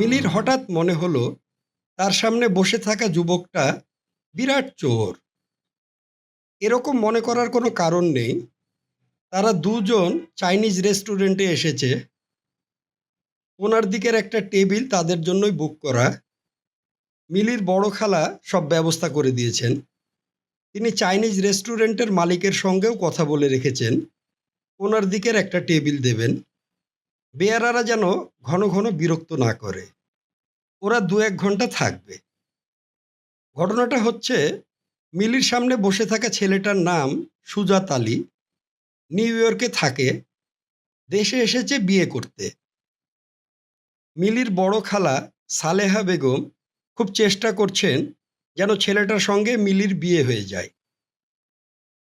মিলির হঠাৎ মনে হলো, তার সামনে বসে থাকা যুবকটা বিরাট চোর। এরকম মনে করার কোনো কারণ নেই। তারা দুজন চাইনিজ রেস্টুরেন্টে এসেছে। ওনার দিকের একটা টেবিল তাদের জন্যই বুক করা। মিলির বড় খালা সব ব্যবস্থা করে দিয়েছেন। তিনি চাইনিজ রেস্টুরেন্টের মালিকের সঙ্গেও কথা বলে রেখেছেন। ওনার দিকের একটা টেবিল দেবেন। বেয়ারারা যেন ঘন ঘন বিরক্ত না করে। ওরা দু এক ঘণ্টা থাকবে। ঘটনাটা হচ্ছে, মিলির সামনে বসে থাকা ছেলেটার নাম সুজাত আলী। নিউ ইয়র্কে থাকে। দেশে এসেছে বিয়ে করতে। মিলির বড় খালা সালেহা বেগম খুব চেষ্টা করছেন যেন ছেলেটার সঙ্গে মিলির বিয়ে হয়ে যায়।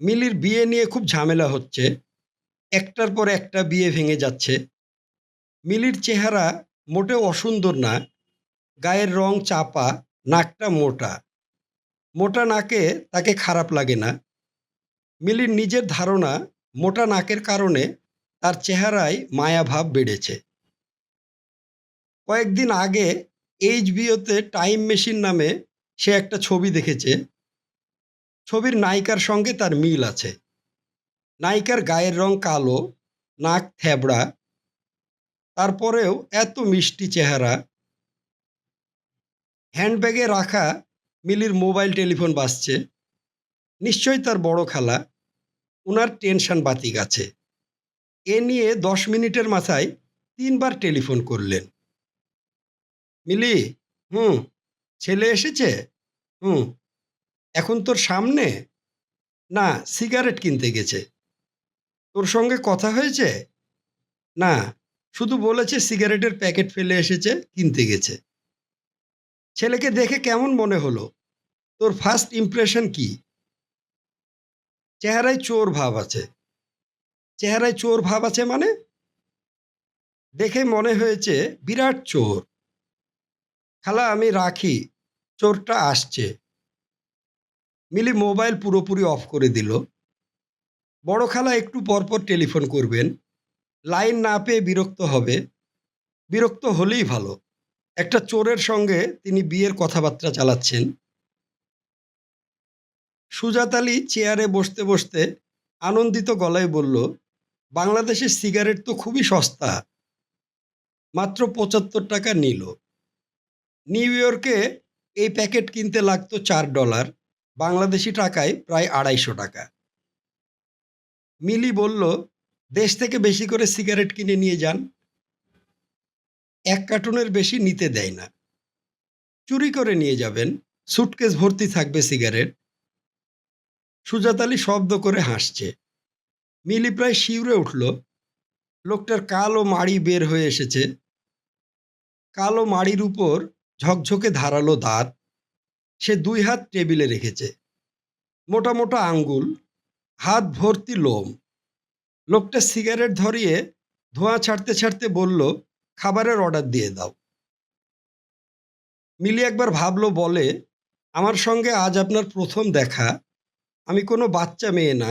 মিলির বিয়ে নিয়ে খুব ঝামেলা হচ্ছে। একটার পর একটা বিয়ে ভেঙে যাচ্ছে। মিলির চেহারা মোটেও অসুন্দর না, গায়ের রং চাপা, নাকটা মোটা। মোটা নাকে তাকে খারাপ লাগে না। মিলির নিজের ধারণা মোটা নাকের কারণে তার চেহারায় মায়াভাব বেড়েছে। কয়েকদিন আগে এইচবিওতে টাইম মেশিন নামে সে একটা ছবি দেখেছে। ছবির নায়িকার সঙ্গে তার মিল আছে। নায়িকার গায়ের রং কালো, নাক থ্যাবড়া তারপরেও এত মিষ্টি চেহারা। হ্যান্ডব্যাগে রাখা মিলির মোবাইল টেলিফোন বাজছে। নিশ্চয়ই তার বড় খালা। ওনার টেনশন বাতিক আছে। এ নিয়ে দশ মিনিটের মাথায় তিনবার টেলিফোন করলেন। মিলি, হুম, ছেলে এসেছে? হুম, এখন তোর সামনে? না, সিগারেট কিনতে গেছে। তোর সঙ্গে কথা হয়েছে? না শুধু বলেছে সিগারেটের প্যাকেট ফেলে এসেছে, কিনতে গেছে। ছেলেকে দেখে কেমন মনে হলো? তোর ফার্স্ট ইমপ্রেশন কি? চেহারায় চোর ভাব আছে। চেহারায় চোর ভাব আছে মানে? দেখে মনে হয়েছে বিরাট চোর। খালা, আমি রাখি, চোরটা আসছে। মিলি মোবাইল পুরোপুরি অফ করে দিল। বড় খালা, একটু পরপর টেলিফোন করবেন। লাইন না পেয়ে বিরক্ত হবে, বিরক্ত হলেই ভালো। একটা চোরের সঙ্গে তিনি বিয়ের কথাবার্তা চালাচ্ছেন। সুজাত আলী চেয়ারে বসতে বসতে আনন্দিত গলায় বলল, বাংলাদেশের সিগারেট তো খুবই সস্তা। মাত্র পঁচাত্তর টাকা নিল। নিউ ইয়র্কে এই প্যাকেট কিনতে লাগতো চার ডলার, বাংলাদেশি টাকায় প্রায় আড়াইশো টাকা। মিলি বলল দেশ থেকে বেশি করে সিগারেট কিনে নিয়ে যান, এক কার্টুনের বেশি নিতে দেয় না। চুরি করে নিয়ে যাবেন সুটকেস ভর্তি থাকবে সিগারেট। সুজাত আলী শব্দ করে হাসছে। মিলি প্রায় শিউরে উঠল। লোকটার কালো মাড়ি বের হয়ে এসেছে। কালো মাড়ির উপর ঝকঝকে ধারালো দাঁত। সে দুই হাত টেবিলে রেখেছে। মোটা মোটা আঙ্গুল, হাত ভর্তি লোম। লোকটা সিগারেট ধরিয়ে ধোঁয়া ছাড়তে ছাড়তে বলল, খাবারের অর্ডার দিয়ে দাও। মিলি একবার ভাবলো, বলে, আমার সঙ্গে আজ আপনার প্রথম দেখা। আমি কোনো বাচ্চা মেয়ে না।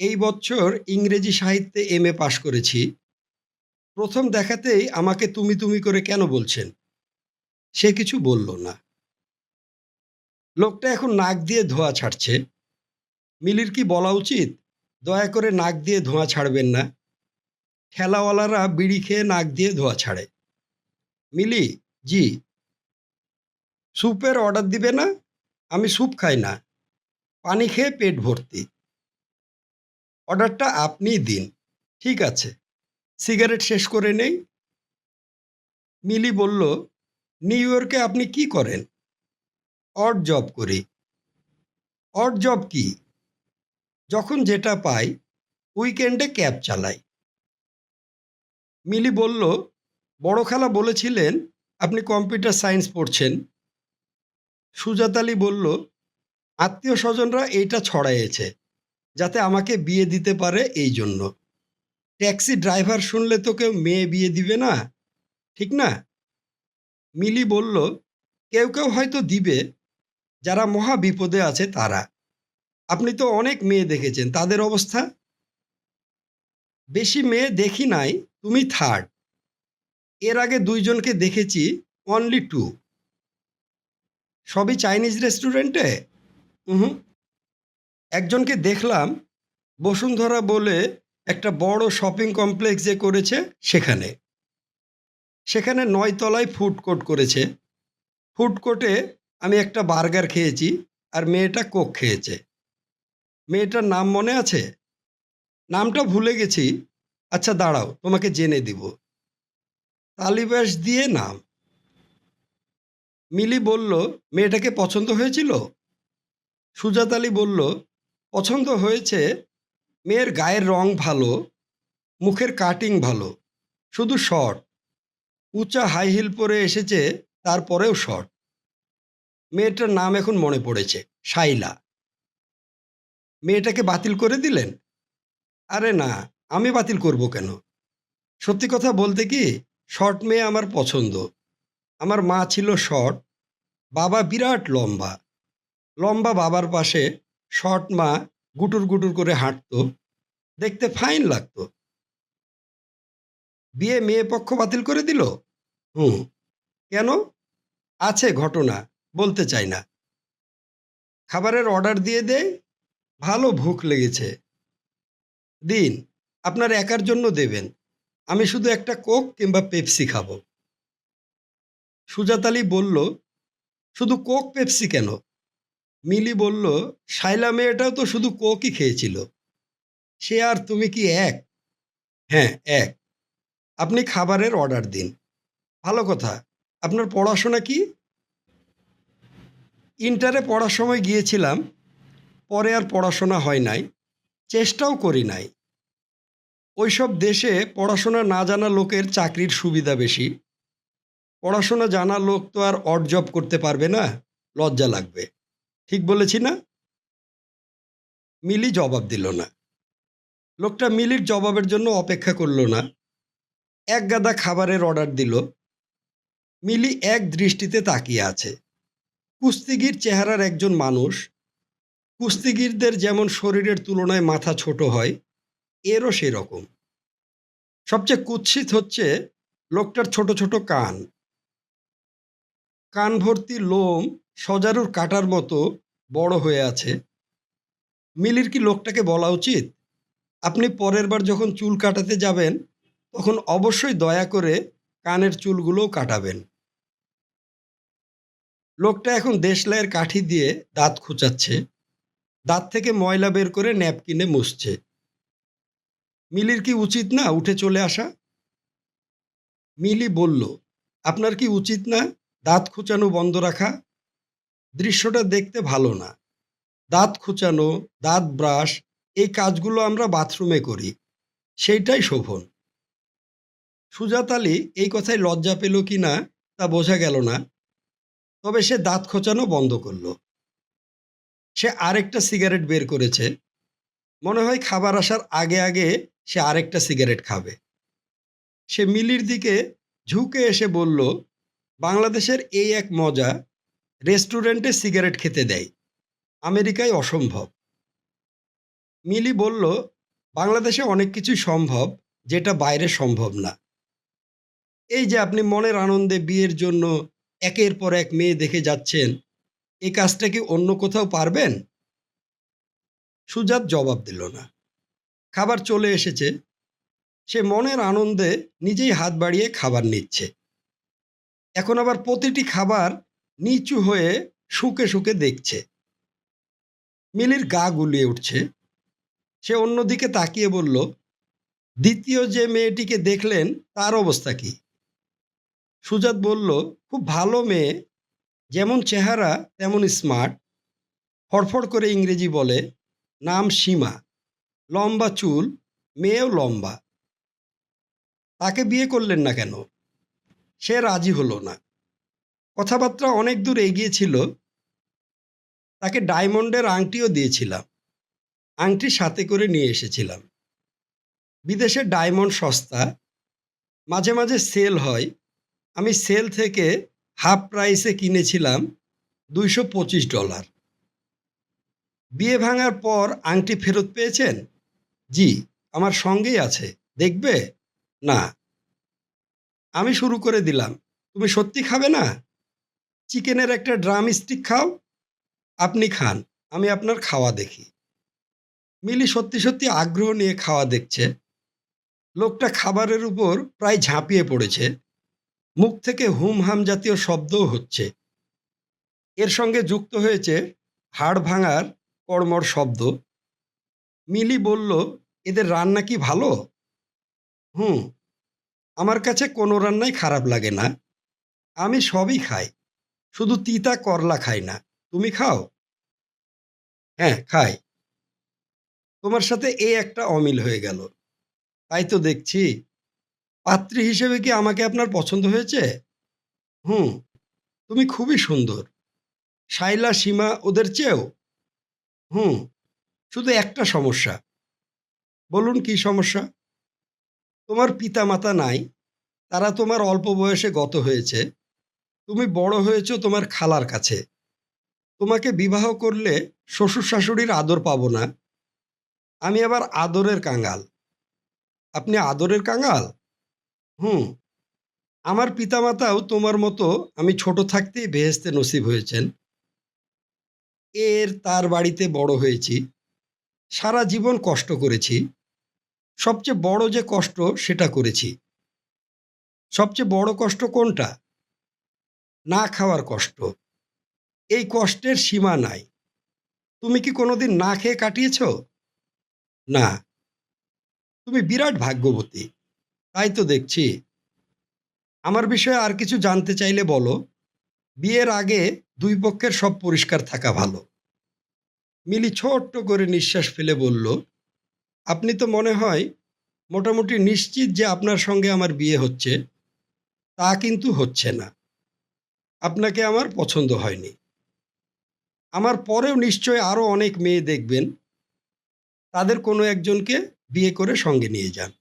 এই বছর ইংরেজি সাহিত্যে এম এ পাশ করেছি। প্রথম দেখাতেই আমাকে তুমি তুমি করে কেন বলছেন? সে কিছু বলল না। লোকটা এখন নাক দিয়ে ধোঁয়া ছাড়ছে। মিলির কি বলা উচিত? দয়া করে নাক দিয়ে ধোঁয়া ছাড়বেন না। ঠেলাওয়ালারা বিড়ি খেয়ে নাক দিয়ে ধোঁয়া ছাড়ে। মিলি, জি। স্যুপের অর্ডার দিবে না? আমি স্যুপ খাই না। পানি খেয়ে পেট ভর্তি। অর্ডারটা আপনিই দিন। ঠিক আছে। সিগারেট শেষ করে নেই। মিলি বলল, নিউ ইয়র্কে আপনি কি করেন? অড জব করি। অড জব কি? যখন যেটা পাই উইকেন্ডে ক্যাব চালাই। মিলি বলল, বড় খালা বলেছিলেন, আপনি কম্পিউটার সায়েন্স পড়ছেন। সুজাত আলী বলল, আত্মীয় স্বজনরা এইটা ছড়াইয়েছে, যাতে আমাকে বিয়ে দিতে পারে এই জন্য। ট্যাক্সি ড্রাইভার শুনলে তো কেউ মেয়ে বিয়ে দিবে না, ঠিক না? মিলি বলল, কেউ কেউ হয়তো দিবে, যারা মহা বিপদে আছে তারা। আপনি তো অনেক মেয়ে দেখেছেন, তাদের অবস্থা? বেশি মেয়ে দেখি নাই, তুমি থার্ড এর আগে দুইজনকে দেখেছি অনলি টু সবই চাইনিজ রেস্টুরেন্টে হুম একজনকে দেখলাম, বসুন্ধরা বলে একটা বড় শপিং কমপ্লেক্স যে করেছে সেখানে। সেখানে নয় তলায় ফুড কোর্ট করেছে। ফুড কোর্টে আমি একটা বার্গার খেয়েছি, আর মেয়েটা কোক খেয়েছে। মেয়েটার নাম মনে আছে? নামটা ভুলে গেছি। আচ্ছা দাঁড়াও, তোমাকে জেনে দিব। তালিবাস দিয়ে নাম। মিলি বলল, মেয়েটাকে পছন্দ হয়েছিল? সুজাত আলী বলল, পছন্দ হয়েছে। মেয়ের গায়ের রং ভালো, মুখের কাটিং ভালো, শুধু শর্ট। উঁচা হাই হিল পরে এসেছে, তারপরেও শর্ট। মেয়েটার নাম এখন মনে পড়েছে, শাইলা। মেয়েটাকে বাতিল করে দিলেন? আরে না, আমি বাতিল করব কেন? সত্যি কথা বলতে কি, শর্ট মেয়ে আমার পছন্দ। আমার মা ছিল শর্ট, বাবা বিরাট লম্বা। লম্বা বাবার পাশে শর্ট মা গুটুর গুটুর করে হাঁটতো, দেখতে ফাইন লাগতো। বিয়ে মেয়ে পক্ষ বাতিল করে দিল? হুম। কেন? আছে ঘটনা, বলতে চাই না। খাবারের অর্ডার দিয়ে দেয় ভালো ভুখ লেগেছে। দিন, আপনার একার জন্য দেবেন। আমি শুধু একটা কোক কিংবা পেপসি খাব। সুজাত বলল, শুধু কোক, পেপসি কেন? মিলি বলল, শাইলা মেয়েটাও তো শুধু কোকই খেয়েছিল। সে আর তুমি কি এক? হ্যাঁ এক। আপনি খাবারের অর্ডার দিন। ভালো কথা, আপনার পড়াশোনা কি? ইন্টারে পড়ার সময় গিয়েছিলাম পরে আর পড়াশোনা হয় নাই, চেষ্টাও করি নাই। ওইসব দেশে পড়াশোনা না জানা লোকের চাকরির সুবিধা বেশি। পড়াশোনা জানা লোক তো আর অড জব করতে পারবে না, লজ্জা লাগবে। ঠিক বলেছি না? মিলি জবাব দিল না। লোকটা মিলির জবাবের জন্য অপেক্ষা করল না। এক গাদা খাবারের অর্ডার দিল। মিলি এক দৃষ্টিতে তাকিয়ে আছে। কুস্তিগির চেহারার একজন মানুষ কুস্তিগিরদের যেমন শরীরের তুলনায় মাথা ছোট হয়, এরও সেরকম। সবচেয়ে কুৎসিত হচ্ছে লোকটার ছোট ছোট কান। কান ভর্তি লোম সজারুর কাটার মতো বড় হয়ে আছে। মিলির কি লোকটাকে বলা উচিত? আপনি পরের বার যখন চুল কাটাতে যাবেন, তখন অবশ্যই দয়া করে কানের চুলগুলোও কাটাবেন। লোকটা এখন দেশলাইয়ের কাঠি দিয়ে দাঁত খুঁচাচ্ছে। দাঁত থেকে ময়লা বের করে ন্যাপকিনে মুছছে। মিলির কি উচিত না উঠে চলে আসা? মিলি বলল, আপনার কি উচিত না দাঁত খুঁচানো বন্ধ রাখা? দৃশ্যটা দেখতে ভালো না। দাঁত খুঁচানো, দাঁত ব্রাশ, এই কাজগুলো আমরা বাথরুমে করি। সেইটাই শোভন। সুজাত আলী, এই কথায় লজ্জা পেল কি না তা বোঝা গেল না। তবে সে দাঁত খোঁচানো বন্ধ করল। সে আরেকটা সিগারেট বের করেছে। মনে হয় খাবার আসার আগে আগে সে আরেকটা সিগারেট খাবে। সে মিলির দিকে ঝুঁকে এসে বলল, বাংলাদেশের এই এক মজা রেস্টুরেন্টে সিগারেট খেতে দেয়। আমেরিকায় অসম্ভব। মিলি বলল, বাংলাদেশে অনেক কিছুই সম্ভব, যেটা বাইরে সম্ভব না। এই যে আপনি মনের আনন্দে বিয়ের জন্য একের পর এক মেয়ে দেখে যাচ্ছেন এই কাজটা কি অন্য কোথাও পারবেন? সুজাত জবাব দিল না। খাবার চলে এসেছে। সে মনের আনন্দে নিজেই হাত বাড়িয়ে খাবার নিচ্ছে। এখন আবার প্রতিটি খাবার নিচু হয়ে শুকে শুকে দেখছে। মিলির গা গুলিয়ে উঠছে। সে অন্যদিকে তাকিয়ে বলল, দ্বিতীয় যে মেয়েটিকে দেখলেন, তার অবস্থা কি? সুজাত বলল, খুব ভালো মেয়ে যেমন চেহারা, তেমন স্মার্ট। ফড়ফড় করে ইংরেজি বলে, নাম সীমা। লম্বা চুল, মেয়েও লম্বা। তাকে বিয়ে করলেন না কেন? সে রাজি হলো না। কথাবার্তা অনেক দূর এগিয়েছিল তাকে ডায়মন্ডের আংটিও দিয়েছিলাম। আংটি সাথে করে নিয়ে এসেছিলাম। বিদেশে ডায়মন্ড সস্তা। মাঝে মাঝে সেল হয়। আমি সেল থেকে হাফ প্রাইসে কিনেছিলাম দুইশো পঁচিশ ডলার। বিয়ে ভাঙার পর আংটি ফেরত পেয়েছেন? জি, আমার সঙ্গেই আছে। দেখবে? না। আমি শুরু করে দিলাম। তুমি সত্যি খাবে না? চিকেনের একটা ড্রাম স্টিক খাও। আপনি খান, আমি আপনার খাওয়া দেখি। মিলি সত্যি সত্যি আগ্রহ নিয়ে খাওয়া দেখছে। লোকটা খাবারের উপর প্রায় ঝাঁপিয়ে পড়েছে। মুখ থেকে হুমহাম জাতীয় শব্দও হচ্ছে। এর সঙ্গে যুক্ত হয়েছে হাড় ভাঙার কড়মড় শব্দ। মিলি বলল, এদের রান্না কি ভালো? হুম, আমার কাছে কোনো রান্নাই খারাপ লাগে না। আমি সবই খাই, শুধু তিতা করলা খাই না। তুমি খাও? হ্যাঁ খাই। তোমার সাথে এই একটা অমিল হয়ে গেল। তাই তো দেখছি পাত্রী হিসেবে কি আমাকে আপনার পছন্দ হয়েছে? হুম, তুমি খুবই সুন্দর। শাইলা সীমা, ওদের চেয়েও? হুম, শুধু একটা সমস্যা। বলুন কি সমস্যা? তোমার পিতা মাতা নাই, তারা তোমার অল্প বয়সে গত হয়েছে। তুমি বড় হয়েছো তোমার খালার কাছে। তোমাকে বিবাহ করলে শ্বশুর শাশুড়ির আদর পাবো না। আমি আবার আদরের কাঙ্গাল আপনি আদরের কাঙ্গাল হুম, আমার পিতামাতাও তোমার মতো আমি ছোট থাকতেই বেহেস্তে নসিব হয়েছেন। এর তার বাড়িতে বড় হয়েছি, সারা জীবন কষ্ট করেছি, সবচেয়ে বড় যে কষ্ট সেটা করেছি। সবচেয়ে বড় কষ্ট কোনটা? না খাওয়ার কষ্ট। এই কষ্টের সীমা নাই। তুমি কি কোনোদিন না খেয়ে কাটিয়েছ? না। তুমি বিরাট ভাগ্যবতী। তাই তো দেখছি। আমার বিষয়ে আর কিছু জানতে চাইলে বলো, বিয়ের আগে দুই পক্ষের সব পরিষ্কার থাকা ভালো। মিলি ছোট্ট করে নিঃশ্বাস ফেলে বলল, আপনি তো মনে হয় মোটামুটি নিশ্চিত যে আপনার সঙ্গে আমার বিয়ে হচ্ছে, তা কিন্তু হচ্ছে না। আপনাকে আমার পছন্দ হয়নি। আমার পরেও নিশ্চয় আরও অনেক মেয়ে দেখবেন। তাদের কোনো একজনকে বিয়ে করে সঙ্গে নিয়ে যান।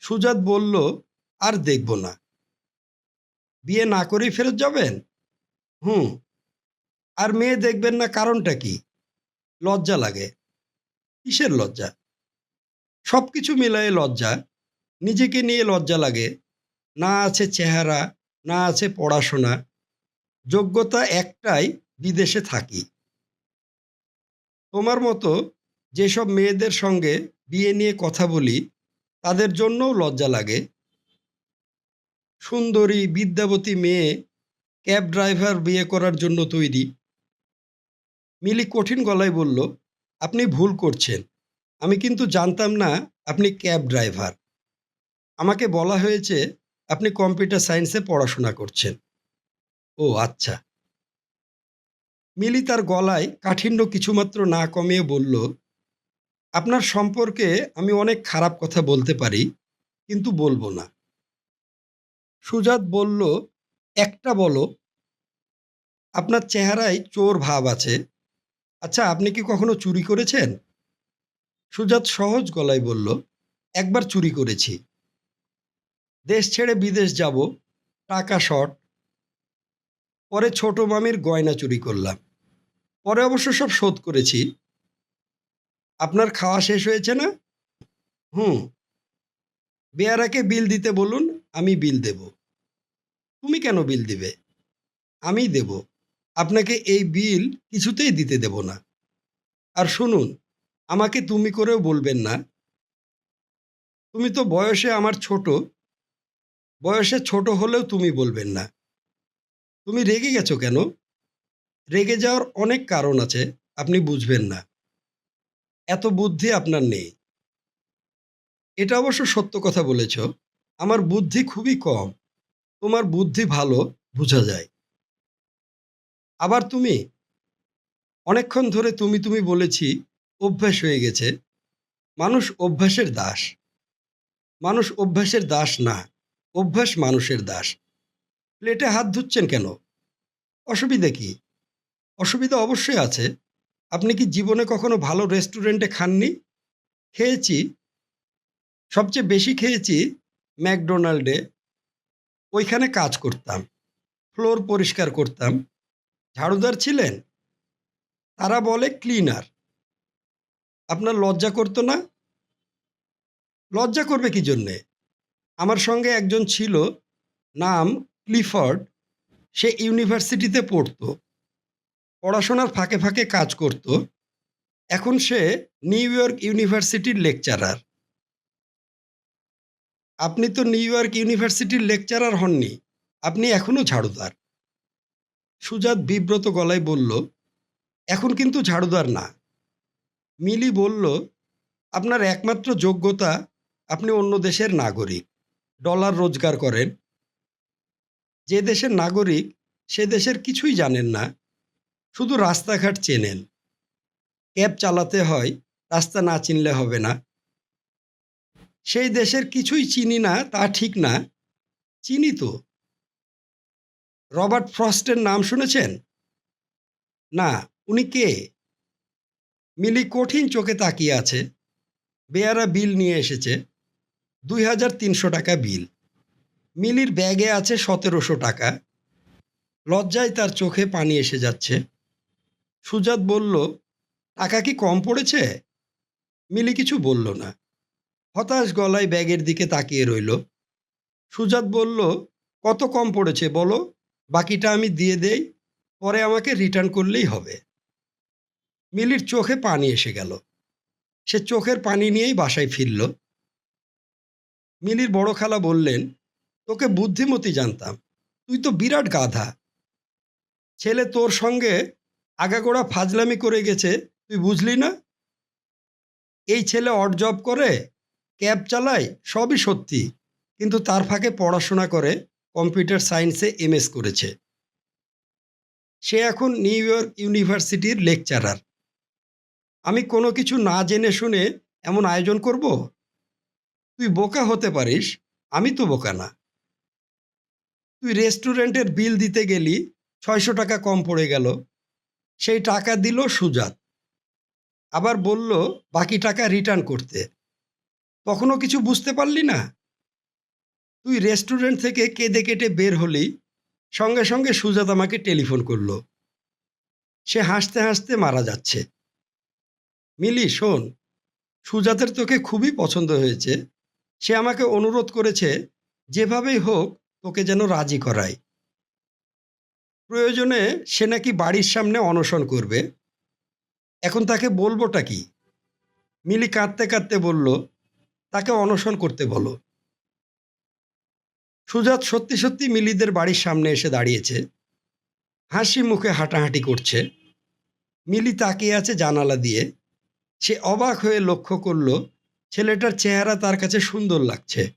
সুজাত বলল, আর দেখব না। বিয়ে না করেই ফেরত যাবেন? হুম। আর মেয়ে দেখবেন না কারণটা কি? লজ্জা লাগে। কিসের লজ্জা? সব কিছু মিলায়ে লজ্জা। নিজেকে নিয়ে লজ্জা লাগে। না আছে চেহারা, না আছে পড়াশোনা। যোগ্যতা একটাই বিদেশে থাকি। তোমার মতো যেসব মেয়েদের সঙ্গে বিয়ে নিয়ে কথা বলি তাদের জন্যও লজ্জা লাগে। সুন্দরী, বিদ্যাবতী মেয়ে ক্যাব ড্রাইভার বিয়ে করার জন্য তৈরি। মিলি কঠিন গলায় বলল, আপনি ভুল করছেন। আমি কিন্তু জানতাম না আপনি ক্যাব ড্রাইভার। আমাকে বলা হয়েছে আপনি কম্পিউটার সায়েন্সে পড়াশোনা করছেন। ও আচ্ছা। মিলি তার গলায় কাঠিন্য কিছুমাত্র না কমিয়ে বলল আপনার সম্পর্কে আমি অনেক খারাপ কথা বলতে পারি, কিন্তু বলব না। সুজাত বলল, একটা বলো, আপনার চেহারায় চোর ভাব আছে। আচ্ছা আপনি কি কখনো চুরি করেছেন? সুজাত সহজ গলায় বলল, একবার চুরি করেছি। দেশ ছেড়ে বিদেশ যাব, টাকা শর্ট। পরে ছোট মামির গয়না চুরি করলাম। পরে অবশ্য সব শোধ করেছি। আপনার খাওয়া শেষ হয়েছে না? হুম। বেয়ারাকে বিল দিতে বলুন, আমি বিল দেব। তুমি কেন বিল দিবে? আমি দেব। আপনাকে এই বিল কিছুতেই দিতে দেব না। আর শুনুন, আমাকে তুমি করেও বলবেন না। তুমি তো বয়সে আমার ছোট। বয়সে ছোট হলেও তুমি বলবেন না। তুমি রেগে গেছো কেন? রেগে যাওয়ার অনেক কারণ আছে, আপনি বুঝবেন না। এত বুদ্ধি আপনার নেই। এটা অবশ্য সত্য কথা বলেছ। আমার বুদ্ধি খুবই কম। তোমার বুদ্ধি ভালো, বোঝা যায়। আবার তুমি, অনেকক্ষণ ধরে তুমি তুমি বলেছি, অভ্যাস হয়ে গেছে। মানুষ অভ্যাসের দাস। মানুষ অভ্যাসের দাস না। অভ্যাস মানুষের দাস। প্লেটে হাত ধুচ্ছেন কেন? অসুবিধা কি? অসুবিধা অবশ্যই আছে। আপনি কি জীবনে কখনো ভালো রেস্টুরেন্টে খাননি? খেয়েছি। সবচেয়ে বেশি খেয়েছি ম্যাকডোনাল্ডে। ওইখানে কাজ করতাম। ফ্লোর পরিষ্কার করতাম। ঝাড়ুদার ছিলেন? তারা বলে ক্লিনার। আপনার লজ্জা করতো না? লজ্জা করবে কি জন্যে? আমার সঙ্গে একজন ছিল, নাম ক্লিফোর্ড। সে ইউনিভার্সিটিতে পড়তো। পড়াশোনার ফাঁকে ফাঁকে কাজ করত। এখন সে নিউ ইয়র্ক ইউনিভার্সিটির লেকচারার। আপনি তো নিউ ইয়র্ক ইউনিভার্সিটির লেকচারার হননি, আপনি এখনও ঝাড়ুদার। সুজাত বিব্রত গলায় বলল, এখন কিন্তু ঝাড়ুদার না। মিলি বলল, আপনার একমাত্র যোগ্যতা, আপনি অন্য দেশের নাগরিক, ডলার রোজগার করেন। যে দেশের নাগরিক, সে দেশের কিছুই জানেন না। শুধু রাস্তাঘাট চেনেন। ক্যাব চালাতে হয়, রাস্তা না চিনলে হবে না। সেই দেশের কিছুই চিনি না, তা ঠিক না। চিনি তো। রবার্ট ফ্রস্টের নাম শুনেছেন? না, উনি কে? মিলি কঠিন চোখে তাকিয়ে আছে। বেয়ারা বিল নিয়ে এসেছে। দুই হাজার তিনশো টাকা বিল। মিলির ব্যাগে আছে সতেরোশো টাকা। লজ্জায় তার চোখে পানি এসে যাচ্ছে। সুজাত বলল, টাকা কি কম পড়েছে? মিলি কিছু বলল না। হতাশ গলায় ব্যাগের দিকে তাকিয়ে রইল। সুজাত বলল, কত কম পড়েছে বলো? বাকিটা আমি দিয়ে দেই, পরে আমাকে রিটার্ন করলেই হবে। মিলির চোখে পানি এসে গেল। সে চোখের পানি নিয়েই বাসায় ফিরল। মিলির বড় খালা বললেন, তোকে বুদ্ধিমতী জানতাম। তুই তো বিরাট গাধা। ছেলে তোর সঙ্গে আগাগোড়া ফাজলামি করে গেছে, তুই বুঝলি না? এই ছেলে অড জব করে, ক্যাব চালায়, সবই সত্যি, কিন্তু তার ফাঁকে পড়াশোনা করে, কম্পিউটার সায়েন্সে এমএস করেছে। সে এখন নিউ ইয়র্ক ইউনিভার্সিটির লেকচারার। আমি কোনো কিছু না জেনে শুনে এমন আয়োজন করব? তুই বোকা হতে পারিস, আমি তো বোকা না। তুই রেস্টুরেন্টের বিল দিতে গেলি, ছয়শো টাকা কম পড়ে গেল সেই টাকা দিল সুজাত। আবার বলল, বাকি টাকা রিটার্ন করতে। তখনও কিছু বুঝতে পারলি না? তুই রেস্টুরেন্ট থেকে কেঁদে কেটে বের হলি, সঙ্গে সঙ্গে সুজাত আমাকে টেলিফোন করল। সে হাসতে হাসতে মারা যাচ্ছে। মিলি, শোন, সুজাতের তোকে খুবই পছন্দ হয়েছে। সে আমাকে অনুরোধ করেছে, যেভাবেই হোক, তোকে যেন রাজি করায়। প্রয়োজনে সে নাকি বাড়ির সামনে অনশন করবে। এখন তাকে বলবোটা কি? মিলি কাঁদতে কাঁদতে বলল, তাকে অনশন করতে বলো। সুজাত সত্যি সত্যি মিলিদের বাড়ির সামনে এসে দাঁড়িয়েছে। হাসি মুখে হাঁটাহাঁটি করছে। মিলি তাকিয়ে আছে জানালা দিয়ে। সে অবাক হয়ে লক্ষ্য করল, ছেলেটার চেহারা তার কাছে সুন্দর লাগছে।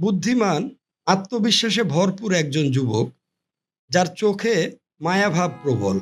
বুদ্ধিমান, আত্মবিশ্বাসে ভরপুর একজন যুবক। যার চোখে মায়াভাব প্রবল।